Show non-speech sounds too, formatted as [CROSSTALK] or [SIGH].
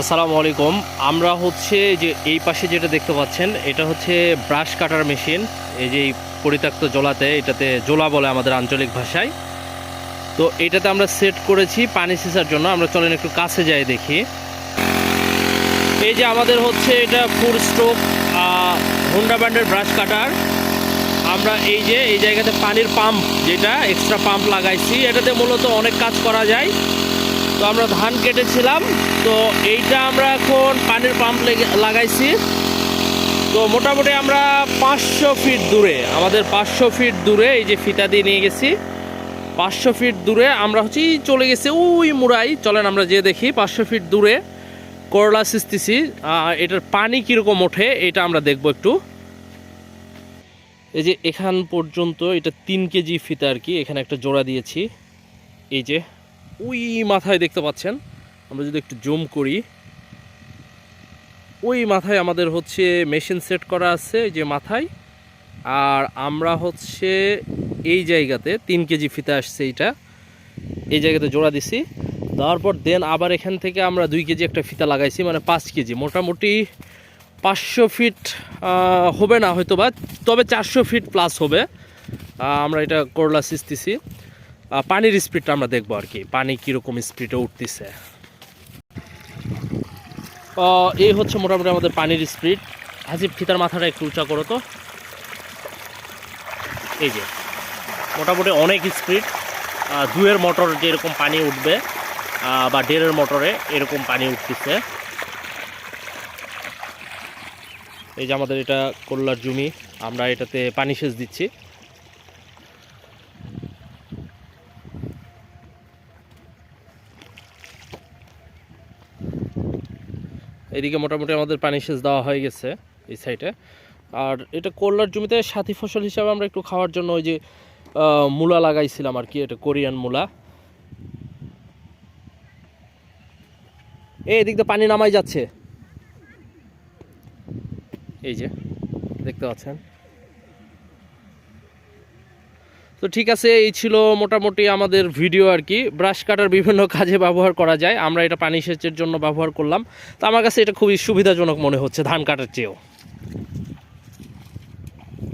আসসালামু আলাইকুম। আমরা হচ্ছে যে এই পাশে যেটা দেখতে পাচ্ছেন, এটা হচ্ছে ব্রাশ কাটার মেশিন। এই যে পরিত্যক্ত জলাতে এটাতে জোলা বলে আমাদের আঞ্চলিক ভাষায়। তো এটাতে আমরা সেট করেছি পানি সেচার জন্য। আমরা চলেন একটু কাছে যাই দেখি। এই যে আমাদের হচ্ছে এটা ফুল স্ট্রোক হোন্ডা ব্র্যান্ডের ব্রাশ কাটার। আমরা এই যে এই জায়গাতে পানির পাম্প, যেটা এক্সট্রা পাম্প লাগাইছি, এটাতে মূলত অনেক কাজ করা যায়। তো আমরা ধান কেটেছিলাম, তো এইটা আমরা এখন পানির পাম্প লেগে- লাগাইছি। তো মোটামুটি আমরা পাঁচশো ফিট দূরে, আমাদের পাঁচশো ফিট দূরে এই যে ফিতা দিয়ে নিয়ে গেছি, পাঁচশো ফিট দূরে আমরা হচ্ছে চলে গেছি ওই মুড়াই। চলেন আমরা যে দেখি, পাঁচশো ফিট দূরে করলা সিস্তিছি এটার পানি কীরকম ওঠে, এটা আমরা দেখব একটু। এই যে এখান পর্যন্ত এটা তিন কেজি ফিতা আর কি, এখানে একটা জোড়া দিয়েছি। এই যে ওই মাথায় দেখতে পাচ্ছেন? আমরা যদি একটু জুম করি। ওই মাথায় আমাদের হচ্ছে মেশিন সেট করা আছে যে মাথায়। আর আমরা হচ্ছে এই জায়গাতে তিন কেজি ফিতে আসছে এইটা। এই জায়গাতে জোড়া দিছি। দেওয়ার পর দেন আবার এখান থেকে আমরা দুই কেজি একটা ফিতা লাগাইছি মানে পাঁচ কেজি। মোটামুটি পাঁচশো ফিট হবে না হয়তো বা তবে চারশো ফিট প্লাস হবে। আমরা এটা করলা সিস্তিছি পানির স্পিডটা আমরা দেখব আর কি। পানি কীরকম স্পিডে উঠতেছে। এই হচ্ছে মোটামুটি আমাদের পানির স্পিড। হাজিব ফিতার মাথাটা একটু উঁচা করো তো। এই যে, মোটামুটি অনেক স্পিড। দুয়ের মোটর যেরকম পানি উঠবে বা ডেরের মোটরে এরকম পানি উঠতেছে। এই যে আমাদের এটা কল্যার জমি, আমরা এটাতে পানি সেচ দিচ্ছি। এদিকে মোটামুটি আমাদের পানি সেচ দেওয়া হয়ে গেছে এই সাইডে আর এটা করলার জমিতে সাথী ফসল হিসাবে আমরা একটু খাওয়ার জন্য ওই যে মূলা লাগাইছিলাম আর কি, এটা কোরিয়ান মূলা। এই এদিক দিয়ে পানি নামাই যাচ্ছে। এই যে, দেখতে পাচ্ছেন? তো ঠিক আছে, এই ছিল মোটামুটি আমাদের ভিডিও আর কি। ব্রাশ কাটার বিভিন্ন [LAUGHS] কাজে ব্যবহার করা যায়। আমরা এটা পানি সেচের জন্য ব্যবহার করলাম। তো আমার কাছে এটা খুবই সুবিধাজনক মনে হচ্ছে ধান কাটার চেয়েও।